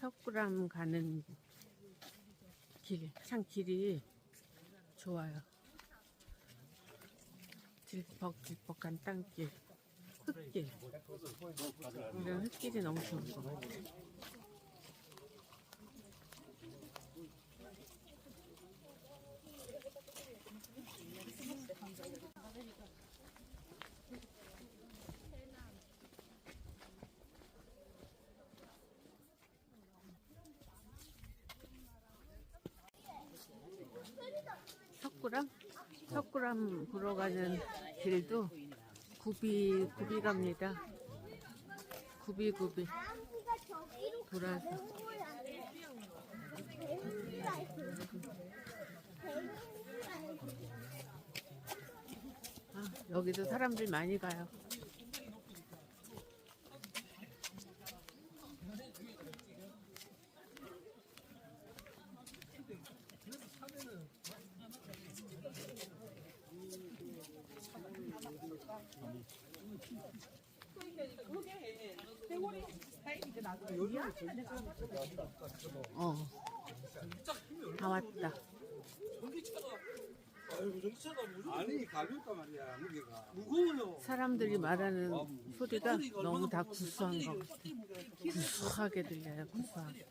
석굴암 가는 길, 참 길이 좋아요. 질퍽질퍽한 땅길, 흙길. 이런 흙길이 너무 좋은 것 같아. 석굴암? 석굴암 보러 가는 길도 굽이, 굽이 갑니다. 나무가 저기로 돌아서. 아, 여기도 사람들 많이 가요. 어. 다 왔다. 아니 가볍단 말이야 무게가 무거워요. 사람들이 말하는 소리가 너무 다 구수한 것 같아. 구수하게 들려요, 구수하게.